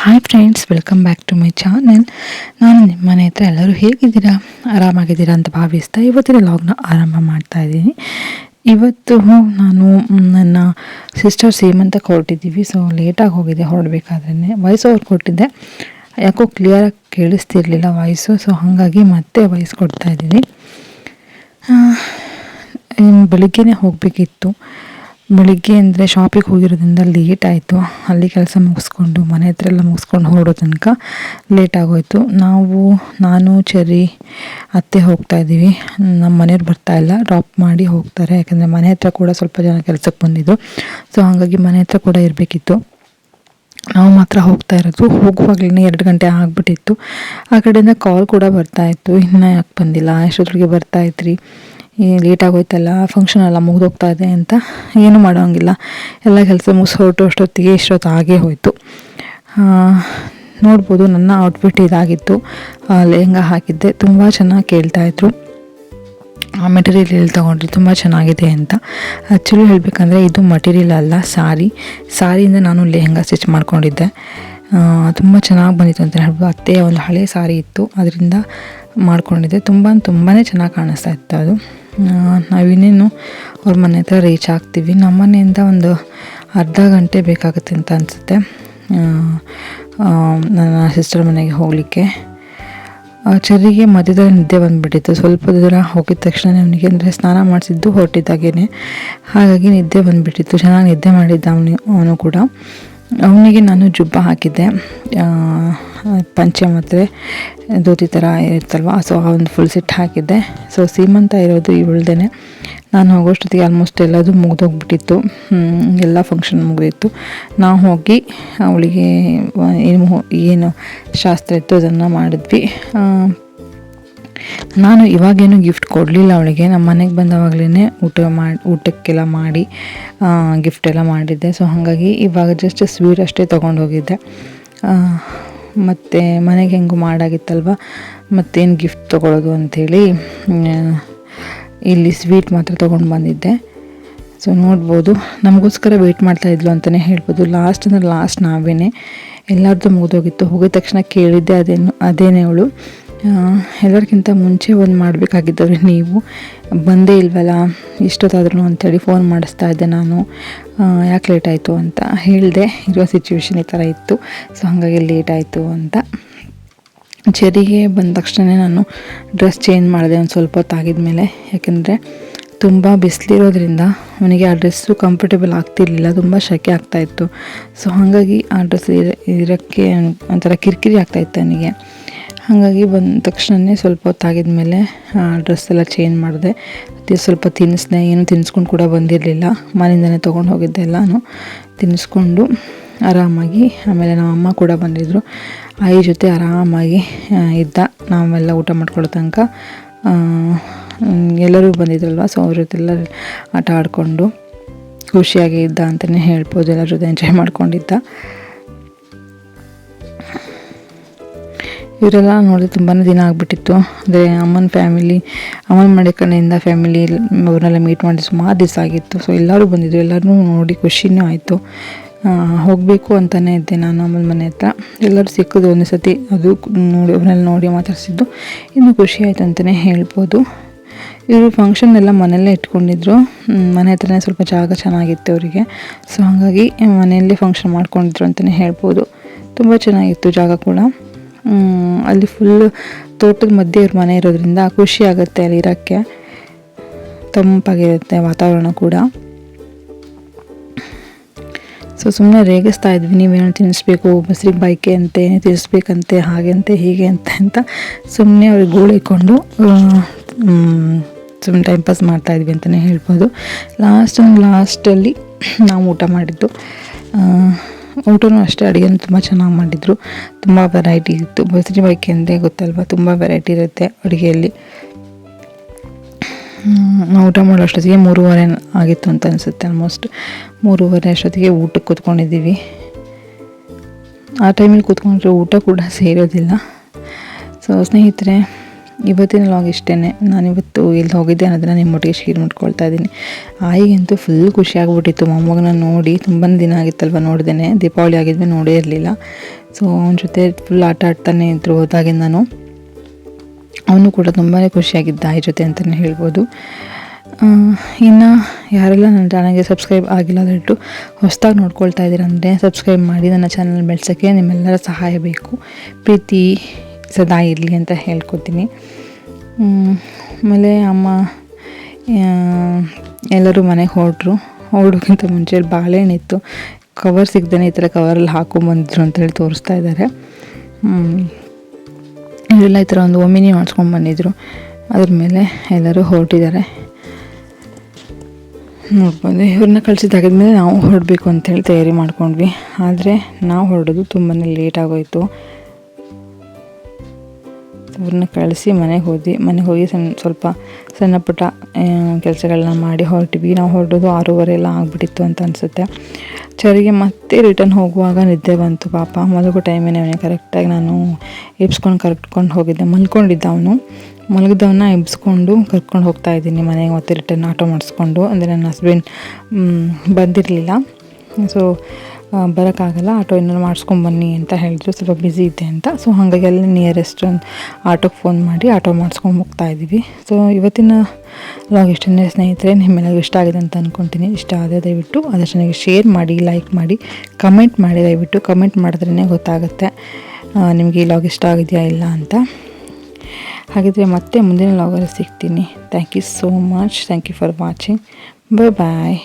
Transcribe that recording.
Hi friends welcome back to my channel ನಾನು ನಿಮ್ಮ ಮನೆ ಹತ್ರ ಎಲ್ಲರೂ ಹೇಗಿದ್ದೀರಾ? ಆರಾಮಾಗಿದ್ದೀರಾ ಅಂತ ಭಾವಿಸ್ತಾ ಇವತ್ತಿನ ಲಾಗ್ನ ಆರಂಭ ಮಾಡ್ತಾ ಇದ್ದೀನಿ. ಇವತ್ತು ನಾನು ನನ್ನ ಸಿಸ್ಟರ್ ಸೀಮಂತಕ್ಕೆ ಹೊರಟಿದ್ದೀವಿ ಸೊ ಲೇಟಾಗಿ ಹೋಗಿದೆ ಹೊರಡಬೇಕಾದ್ರೆ ವಾಯ್ಸ್ ಅವ್ರು ಕೊಟ್ಟಿದ್ದೆ. ಯಾಕೋ ಕ್ಲಿಯರಾಗಿ ಕೇಳಿಸ್ತಿರ್ಲಿಲ್ಲ ವಾಯ್ಸು ಸೊ ಹಾಗಾಗಿ ಮತ್ತೆ ವಾಯ್ಸ್ ಕೊಡ್ತಾ ಇದ್ದೀನಿ. ಬೆಳಿಗ್ಗೆನೇ ಹೋಗಬೇಕಿತ್ತು. ಬೆಳಿಗ್ಗೆ ಅಂದರೆ ಶಾಪಿಗೆ ಹೋಗಿರೋದ್ರಿಂದ ಲೇಟ್ ಆಯಿತು. ಅಲ್ಲಿ ಕೆಲಸ ಮುಗಿಸ್ಕೊಂಡು, ಮನೆ ಹತ್ರ ಎಲ್ಲ ಮುಗಿಸ್ಕೊಂಡು ಹೊರಡೋ ತನಕ ಲೇಟ್ ಆಗೋಯ್ತು. ನಾವು, ನಾನು ಚೆರಿ ಅತ್ತೆ ಹೋಗ್ತಾ ಇದ್ದೀವಿ. ನಮ್ಮ ಮನೆಯವ್ರು ಬರ್ತಾ ಇಲ್ಲ. ಡ್ರಾಪ್ ಮಾಡಿ ಹೋಗ್ತಾರೆ. ಯಾಕಂದರೆ ಮನೆ ಹತ್ರ ಕೂಡ ಸ್ವಲ್ಪ ಜನ ಕೆಲಸಕ್ಕೆ ಬಂದಿದ್ದು ಸೊ ಹಾಗಾಗಿ ಮನೆ ಹತ್ರ ಕೂಡ ಇರಬೇಕಿತ್ತು. ನಾವು ಮಾತ್ರ ಹೋಗ್ತಾ ಇರೋದು. ಹೋಗುವಾಗಲೇ ಎರಡು ಗಂಟೆ ಆಗಿಬಿಟ್ಟಿತ್ತು. ಆ ಕಡೆಯಿಂದ ಕಾಲ್ ಕೂಡ ಬರ್ತಾ ಇತ್ತು. ಇನ್ನೂ ಯಾಕೆ ಬಂದಿಲ್ಲ? ಎಷ್ಟೊತ್ತಿಗೆ ಬರ್ತಾ ಇದ್ರಿ? ಲೇಟ್ ಹೋಯ್ತಲ್ಲ ಫಂಕ್ಷನ್ ಎಲ್ಲ ಮುಗಿದೋಗ್ತಾ ಇದೆ ಅಂತ ಏನು ಮಾಡೋಂಗಿಲ್ಲ. ಎಲ್ಲ ಕೆಲಸ ಮುಗಿಸೋಟು ಅಷ್ಟೊತ್ತಿಗೆ ಇಷ್ಟೊತ್ತು ಆಗೇ ಹೋಯಿತು. ನೋಡ್ಬೋದು ನನ್ನ ಔಟ್ಫಿಟ್ ಇದಾಗಿತ್ತು. ಲೆಹಂಗ ಹಾಕಿದ್ದೆ. ತುಂಬ ಚೆನ್ನಾಗಿ ಕೇಳ್ತಾಯಿದ್ರು ಆ ಮೆಟೀರಿಯಲ್ ಎಲ್ಲಿ ತೊಗೊಂಡ್ರಿ ತುಂಬ ಚೆನ್ನಾಗಿದೆ ಅಂತ. ಆ್ಯಕ್ಚುಲಿ ಹೇಳಬೇಕಂದ್ರೆ ಇದು ಮಟೀರಿಯಲ್ ಅಲ್ಲ, ಸಾರಿ. ಸಾರಿಯಿಂದ ನಾನು ಲೆಹಂಗ ಸ್ಟಿಚ್ ಮಾಡ್ಕೊಂಡಿದ್ದೆ. ತುಂಬ ಚೆನ್ನಾಗಿ ಬಂದಿತ್ತು ಅಂತ ಹೇಳ್ಬೋದು. ಅತ್ತೆಯ ಒಂದು ಹಳೆ ಸಾರಿ ಇತ್ತು. ಅದರಿಂದ ಮಾಡ್ಕೊಂಡಿದ್ದೆ. ತುಂಬ ತುಂಬಾ ಚೆನ್ನಾಗಿ ಕಾಣಿಸ್ತಾ ಇತ್ತು ಅದು. ನಾವಿನ್ನೇನು ಅವ್ರ ಮನೆ ಹತ್ರ ರೀಚ್ ಆಗ್ತೀವಿ. ನಮ್ಮ ಮನೆಯಿಂದ ಒಂದು ಅರ್ಧ ಗಂಟೆ ಬೇಕಾಗುತ್ತೆ ಅಂತ ಅನಿಸುತ್ತೆ. ನನ್ನ ಸಿಸ್ಟರ್ ಮನೆಗೆ ಹೋಗಲಿಕ್ಕೆ. ಚರಿಗೆ ಮಧ್ಯದಲ್ಲಿ ನಿದ್ದೆ ಬಂದುಬಿಟ್ಟಿತ್ತು. ಸ್ವಲ್ಪ ದೂರ ಹೋಗಿದ ತಕ್ಷಣ ಅವನಿಗೆ ಅಂದರೆ ಸ್ನಾನ ಮಾಡಿಸಿದ್ದು ಹೊರಟಿದ್ದಾಗೇನೆ. ಹಾಗಾಗಿ ನಿದ್ದೆ ಬಂದುಬಿಟ್ಟಿತ್ತು. ಚೆನ್ನಾಗಿ ನಿದ್ದೆ ಮಾಡಿದ್ದ ಅವನು ಅವನು ಕೂಡ. ಅವನಿಗೆ ನಾನು ಜುಬ್ಬ ಹಾಕಿದ್ದೆ. ಪಂಚೆ ಮತ್ತು ಧೋತಿ ಥರ ಇರುತ್ತಲ್ವ? ಸೊ ಆ ಒಂದು ಫುಲ್ ಸೆಟ್ ಹಾಕಿದ್ದೆ. ಸೊ ಸೀಮಂತ ಇರೋದು ಇವಳ್ದೇನೆ. ನಾನು ಹೋಗೋಷ್ಟೊತ್ತಿಗೆ ಆಲ್ಮೋಸ್ಟ್ ಎಲ್ಲದೂ ಮುಗಿದೋಗ್ಬಿಟ್ಟಿತ್ತು. ಎಲ್ಲ ಫಂಕ್ಷನ್ ಮುಗಿದಿತ್ತು. ನಾವು ಹೋಗಿ ಅವಳಿಗೆ ಏನು ಏನು ಶಾಸ್ತ್ರ ಇತ್ತು ಅದನ್ನು ಮಾಡಿದ್ವಿ. ನಾನು ಇವಾಗೇನು ಗಿಫ್ಟ್ ಕೊಡಲಿಲ್ಲ ಅವಳಿಗೆ. ನಮ್ಮ ಮನೆಗೆ ಬಂದವಾಗಲೇ ಊಟ ಮಾಡಿ, ಊಟಕ್ಕೆಲ್ಲ ಮಾಡಿ ಗಿಫ್ಟ್ ಎಲ್ಲ ಮಾಡಿದ್ದೆ. ಸೊ ಹಾಗಾಗಿ ಇವಾಗ ಜಸ್ಟ್ ಸ್ವೀಟ್ ಅಷ್ಟೇ ತೊಗೊಂಡು ಹೋಗಿದ್ದೆ ಮತ್ತು ಮನೆಗೆ ಹೆಂಗೂ ಮಾಡಾಗಿತ್ತಲ್ವ? ಮತ್ತೇನು ಗಿಫ್ಟ್ ತೊಗೊಳೋದು ಅಂಥೇಳಿ ಇಲ್ಲಿ ಸ್ವೀಟ್ ಮಾತ್ರ ತೊಗೊಂಡು ಬಂದಿದ್ದೆ. ಸೊ ನೋಡ್ಬೋದು. ನಮಗೋಸ್ಕರ ವೆಯ್ಟ್ ಮಾಡ್ತಾ ಇದ್ಲು ಅಂತಲೇ ಹೇಳ್ಬೋದು. ಲಾಸ್ಟ್ ಅಂದರೆ ಲಾಸ್ಟ್ ನಾವೇನೆ. ಎಲ್ಲರದ್ದು ಮುಗಿದೋಗಿತ್ತು. ಹೋಗಿದ ತಕ್ಷಣ ಕೇಳಿದ್ದೆ, ಅದೇನು, ಅದೇನೇ ಅವಳು. ಎಲ್ಲರಿಗಿಂತ ಮುಂಚೆ ಒಂದು ಮಾಡಬೇಕಾಗಿದ್ದವ್ರೆ ನೀವು. ಬಂದೇ ಇಲ್ವಲ್ಲ, ಎಷ್ಟೊತ್ತಾದ್ರೂ ಅಂತೇಳಿ ಫೋನ್ ಮಾಡಿಸ್ತಾ ಇದ್ದೆ ನಾನು. ಯಾಕೆ ಲೇಟ್ ಆಯಿತು ಅಂತ ಹೇಳಿದೆ ಇರೋ ಸಿಚುವೇಶನ್ ಈ ಥರ ಇತ್ತು. ಸೊ ಹಾಗಾಗಿ ಲೇಟ್ ಆಯಿತು ಅಂತ. ಚೆರಿಗೆ ಬಂದ ತಕ್ಷಣ ನಾನು ಡ್ರೆಸ್ ಚೇಂಜ್ ಮಾಡಿದೆ ಒಂದು ಸ್ವಲ್ಪ ಹೊತ್ತಾಗಿದ ಮೇಲೆ ಯಾಕೆಂದರೆ ತುಂಬ ಬಿಸಿಲಿರೋದ್ರಿಂದ ಅವನಿಗೆ ಆ ಡ್ರೆಸ್ಸು ಕಂಫರ್ಟೇಬಲ್ ಆಗ್ತಿರ್ಲಿಲ್ಲ, ತುಂಬ ಶೆಕೆ ಆಗ್ತಾಯಿತ್ತು ಸೊ ಹಾಗಾಗಿ ಆ ಡ್ರೆಸ್ ಇರೋಕ್ಕೆ ಒಂಥರ ಕಿರಿಕಿರಿ ಆಗ್ತಾಯಿತ್ತು ಅವನಿಗೆ. ಹಾಗಾಗಿ ಬಂದ ತಕ್ಷಣವೇ ಸ್ವಲ್ಪ ಹೊತ್ತಾಗಿದ ಮೇಲೆ ಡ್ರೆಸ್ ಎಲ್ಲ ಚೇಂಜ್ ಮಾಡಿದೆ. ಸ್ವಲ್ಪ ತಿನ್ನಿಸ್ದೆ ಏನು ತಿನ್ಸ್ಕೊಂಡು ಕೂಡ ಬಂದಿರಲಿಲ್ಲ. ಮನೆಯಿಂದನೇ ತೊಗೊಂಡು ಹೋಗಿದ್ದೆ ಎಲ್ಲನೂ. ತಿನ್ನಿಸ್ಕೊಂಡು ಆರಾಮಾಗಿ, ಆಮೇಲೆ ನಮ್ಮ ಅಮ್ಮ ಕೂಡ ಬಂದಿದ್ದರು ಆಯಿ ಜೊತೆ ಆರಾಮಾಗಿ ಇದ್ದ. ನಾವೆಲ್ಲ ಊಟ ಮಾಡ್ಕೊಳ್ಳೋ ತನಕ ಎಲ್ಲರೂ ಬಂದಿದ್ರಲ್ವ? ಸೊ ಅವ್ರ ಜೊತೆಲ್ಲ ಆಟ ಆಡಿಕೊಂಡು, ಖುಷಿಯಾಗಿ ಇದ್ದ ಅಂತಲೇ ಹೇಳ್ಬೋದು. ಎಲ್ಲರ ಜೊತೆ ಎಂಜಾಯ್ ಮಾಡ್ಕೊಂಡಿದ್ದ. ಇವರೆಲ್ಲ ನೋಡಿದ್ರೆ ತುಂಬಾ ದಿನ ಆಗಿಬಿಟ್ಟಿತ್ತು. ಅಂದರೆ ಅಮ್ಮನ ಫ್ಯಾಮಿಲಿ ಅಮ್ಮನ ಮನೆ ಕಡೆಯಿಂದ ಫ್ಯಾಮಿಲಿ ಅವ್ರನ್ನೆಲ್ಲ ಮೀಟ್ ಮಾಡಿ ಸುಮಾರು ದಿವಸ ಆಗಿತ್ತು. ಸೊ ಎಲ್ಲರೂ ಬಂದಿದ್ದರು ಎಲ್ಲರೂ ನೋಡಿ ಖುಷಿನೂ ಆಯಿತು. ಹೋಗಬೇಕು ಅಂತಲೇ ಇದ್ದೆ ನಾನು ಅಮ್ಮನ ಮನೆ ಹತ್ರ. ಎಲ್ಲರೂ ಸಿಕ್ಕಿದ್ರು ಒಂದೇ ಸತಿ. ಅದು ನೋಡಿ, ಅವ್ರನ್ನೆಲ್ಲ ನೋಡಿ ಮಾತಾಡಿಸಿದ್ದು. ಇನ್ನೂ ಖುಷಿ ಆಯಿತು ಅಂತಲೇ ಹೇಳ್ಬೋದು. ಇವರು ಫಂಕ್ಷನ್ ಎಲ್ಲ ಮನೆಯಲ್ಲೇ ಇಟ್ಕೊಂಡಿದ್ರು. ಮನೆ ಹತ್ರನೇ ಸ್ವಲ್ಪ ಜಾಗ ಚೆನ್ನಾಗಿತ್ತು ಅವರಿಗೆ. ಸೊ ಹಾಗಾಗಿ ಮನೆಯಲ್ಲೇ ಫಂಕ್ಷನ್ ಮಾಡ್ಕೊಂಡಿದ್ರು ಅಂತಲೇ ಹೇಳ್ಬೋದು. ತುಂಬ ಚೆನ್ನಾಗಿತ್ತು ಜಾಗ ಕೂಡ. ಅಲ್ಲಿ ಫುಲ್ ತೋಟದ ಮಧ್ಯೆ ಇವ್ರ ಮನೆ ಇರೋದ್ರಿಂದ ಖುಷಿ ಆಗುತ್ತೆ ಅಲ್ಲಿ ಇರೋಕ್ಕೆ. ತಂಪಾಗಿರುತ್ತೆ ವಾತಾವರಣ ಕೂಡ. ಸೊ ಸುಮ್ಮನೆ ರೇಗಿಸ್ತಾ ಇದ್ವಿ ನೀವೇನು ತಿನ್ನಿಸ್ಬೇಕು ಬಸ್ರಿಗೆ ಬೈಕೆ ಅಂತೆ ತಿನ್ನಿಸ್ಬೇಕಂತೆ ಹಾಗೆ ಅಂತೆ ಹೀಗೆ ಅಂತ ಅಂತ ಸುಮ್ಮನೆ ಅವ್ರಿಗೆ ಗೋಳಿಕೊಂಡು ಸುಮ್ಮನೆ ಟೈಮ್ ಪಾಸ್ ಮಾಡ್ತಾ ಇದ್ವಿ ಅಂತಲೇ ಹೇಳ್ಬೋದು. ಲಾಸ್ಟ್ ಆ್ಯಂಡ್ ಲಾಸ್ಟಲ್ಲಿ ನಾವು ಊಟ ಮಾಡಿದ್ದು ಊಟನೂ ಅಷ್ಟೇ ಅಡುಗೆನೂ ತುಂಬ ಚೆನ್ನಾಗಿ ಮಾಡಿದರು. ತುಂಬ ವೆರೈಟಿ ಇತ್ತು. ಬಸರಿ ಬಾಯ್ಕೆ ಅಂದರೆ ಗೊತ್ತಲ್ವ? ತುಂಬ ವೆರೈಟಿ ಇರುತ್ತೆ ಅಡುಗೆಯಲ್ಲಿ. ನಾವು ಊಟ ಮಾಡೋ ಅಷ್ಟೊತ್ತಿಗೆ ಮೂರುವರೆ ಆಗಿತ್ತು ಅಂತ ಅನಿಸುತ್ತೆ ಆಲ್ಮೋಸ್ಟ್ ಮೂರುವರೆ ಅಷ್ಟೊತ್ತಿಗೆ ಊಟಕ್ಕೆ ಕೂತ್ಕೊಂಡಿದ್ದೀವಿ. ಆ ಟೈಮಲ್ಲಿ ಕೂತ್ಕೊಂಡ್ರೆ ಊಟ ಕೂಡ ಸೇರೋದಿಲ್ಲ. ಸೊ ಸ್ನೇಹಿತರೆ ಇವತ್ತಿನ ಲಾಗ್ ಇಷ್ಟೇ ನಾನಿವತ್ತು ಇಲ್ಲಿ ಹೋಗಿದ್ದೆ ಅನ್ನೋದನ್ನ ನಿಮ್ಮೊಟ್ಟಿಗೆ ಶೇರ್ ಮಾಡ್ಕೊಳ್ತಾ ಇದ್ದೀನಿ. ಆಯಿಗಂತೂ ಫುಲ್ ಖುಷಿ ಆಗಿಬಿಟ್ಟಿತ್ತು. ಮೊಮ್ಮಗನ ನೋಡಿ ತುಂಬ ದಿನ ಆಗಿತ್ತಲ್ವ ನೋಡ್ದೇನೆ. ದೀಪಾವಳಿ ಆಗಿದ್ಮೇಲೆ ನೋಡೇ ಇರಲಿಲ್ಲ. ಸೊ ಅವನ ಜೊತೆ ಫುಲ್ ಆಟ ಆಡ್ತಾನೆ ಇದ್ರು ಹೋದಾಗಿಂದನು. ಅವನು ಕೂಡ ತುಂಬಾ ಖುಷಿಯಾಗಿದ್ದ ಆಯಿ ಜೊತೆ ಅಂತಲೇ ಹೇಳ್ಬೋದು. ಇನ್ನು ಯಾರೆಲ್ಲ ನನ್ನ ಚಾನಲ್ಗೆ ಸಬ್ಸ್ಕ್ರೈಬ್ ಆಗಿಲ್ಲ ದಯವಿಟ್ಟು ಹೊಸದಾಗಿ ನೋಡ್ಕೊಳ್ತಾ ಇದ್ದೀರ ಅಂದರೆ ಸಬ್ಸ್ಕ್ರೈಬ್ ಮಾಡಿ ನನ್ನ ಚಾನಲ್ ಬೆಳೆಸೋಕ್ಕೆ ನಿಮ್ಮೆಲ್ಲರ ಸಹಾಯ ಬೇಕು. ಪ್ರೀತಿ ಸದಾ ಇರಲಿ ಅಂತ ಹೇಳ್ಕೊತೀನಿ. ಆಮೇಲೆ ಅಮ್ಮ ಎಲ್ಲರೂ ಮನೆಗೆ ಹೊರಟ್ರು. ಹೊರಡೋಕ್ಕಿಂತ ಮುಂಚೆ ಬಾಳೆಹಣ್ಣು ಬಾಳೆಹಣ್ಣಿತ್ತು ಕವರ್ ಸಿಗ್ದೇ ಈ ಥರ ಕವರಲ್ಲಿ ಅಂತ ಅಂತೇಳಿ ತೋರಿಸ್ತಾ ಇದ್ದಾರೆ. ಇವರೆಲ್ಲ ಈ ಥರ ಒಂದು ಒಮಿನಿ ಮಾಡಿಸ್ಕೊಂಡು ಬಂದಿದ್ರು. ಅದ್ರ ಮೇಲೆ ಎಲ್ಲರೂ ಹೊರಟಿದ್ದಾರೆ. ನೋಡ್ಬೋದು, ಇವ್ರನ್ನ ಕಳಿಸಿದಾಗಿದ್ಮೇಲೆ ನಾವು ಹೊರಡಬೇಕು ಅಂತೇಳಿ ತಯಾರಿ ಮಾಡ್ಕೊಂಡ್ವಿ. ಆದರೆ ನಾವು ಹೊರಡೋದು ತುಂಬಾ ಲೇಟ್ ಆಗೋಯ್ತು. ಇವ್ರನ್ನ ಕಳಿಸಿ ಮನೆಗೆ ಹೋದ್ವಿ. ಮನೆಗೆ ಹೋಗಿ ಸಣ್ಣ ಸ್ವಲ್ಪ ಸಣ್ಣ ಪುಟ್ಟ ಕೆಲಸಗಳನ್ನ ಮಾಡಿ ಹೊರಟಿವಿ. ನಾವು ಹೊರಡೋದು ಆರೂವರೆ ಎಲ್ಲ ಆಗಿಬಿಟ್ಟಿತ್ತು ಅಂತ ಅನಿಸುತ್ತೆ. ಚರಿಗೆ ಮತ್ತೆ ರಿಟರ್ನ್ ಹೋಗುವಾಗ ನಿದ್ದೆ ಬಂತು ಪಾಪ. ಮಲಗೋ ಟೈಮೇನೆ ಅವನಿಗೆ ಕರೆಕ್ಟಾಗಿ ನಾನು ಎಬ್ಸ್ಕೊಂಡು ಕರ್ಕೊಂಡು ಹೋಗಿದ್ದೆ. ಮಲ್ಕೊಂಡಿದ್ದ ಅವನು. ಮಲಗಿದವನ್ನ ಎಬ್ಸ್ಕೊಂಡು ಕರ್ಕೊಂಡು ಹೋಗ್ತಾ ಇದ್ದೀನಿ ಮನೆಗೆ ಮತ್ತೆ ರಿಟರ್ನ್ ಆಟೋ ಮಾಡಿಸ್ಕೊಂಡು. ಅಂದರೆ ನನ್ನ ಹಸ್ಬೆಂಡ್ ಬಂದಿರಲಿಲ್ಲ. ಸೊ ಬರೋಕ್ಕಾಗಲ್ಲ. ಆಟೋ ಏನಾರು ಮಾಡಿಸ್ಕೊಂಡು ಬನ್ನಿ ಅಂತ ಹೇಳಿದ್ರು. ಸ್ವಲ್ಪ ಬ್ಯುಸಿ ಇದ್ದೆ ಅಂತ. ಸೊ ಹಾಗಾಗಿ ಅಲ್ಲಿ ನಿಯರೆಸ್ಟ್ ಒಂದು ಆಟೋಗೆ ಫೋನ್ ಮಾಡಿ ಆಟೋ ಮಾಡಿಸ್ಕೊಂಡು ಹೋಗ್ತಾ ಇದ್ದೀವಿ. ಸೊ ಇವತ್ತಿನ ಲಾಗ್ ಇಷ್ಟನೇ ಸ್ನೇಹಿತರೆ ನಿಮ್ಮೆಲ್ಲರಿಗೂ ಇಷ್ಟ ಆಗಿದೆ ಅಂತ ಅಂದ್ಕೊತೀನಿ ಇಷ್ಟ ಆದರೆ ದಯವಿಟ್ಟು ಆದಷ್ಟು ನನಗೆ ಶೇರ್ ಮಾಡಿ ಲೈಕ್ ಮಾಡಿ ಕಮೆಂಟ್ ಮಾಡಿ. ದಯವಿಟ್ಟು ಕಮೆಂಟ್ ಮಾಡಿದ್ರೇ ಗೊತ್ತಾಗುತ್ತೆ ನಿಮಗೆ ಈ ಲಾಗ್ ಇಷ್ಟ ಆಗಿದೆಯಾ ಇಲ್ಲ ಅಂತ. ಹಾಗಿದ್ರೆ ಮತ್ತೆ ಮುಂದಿನ ಲಾಗಲ್ಲಿ ಸಿಗ್ತೀನಿ. Thank you so much thank you for watching bye bye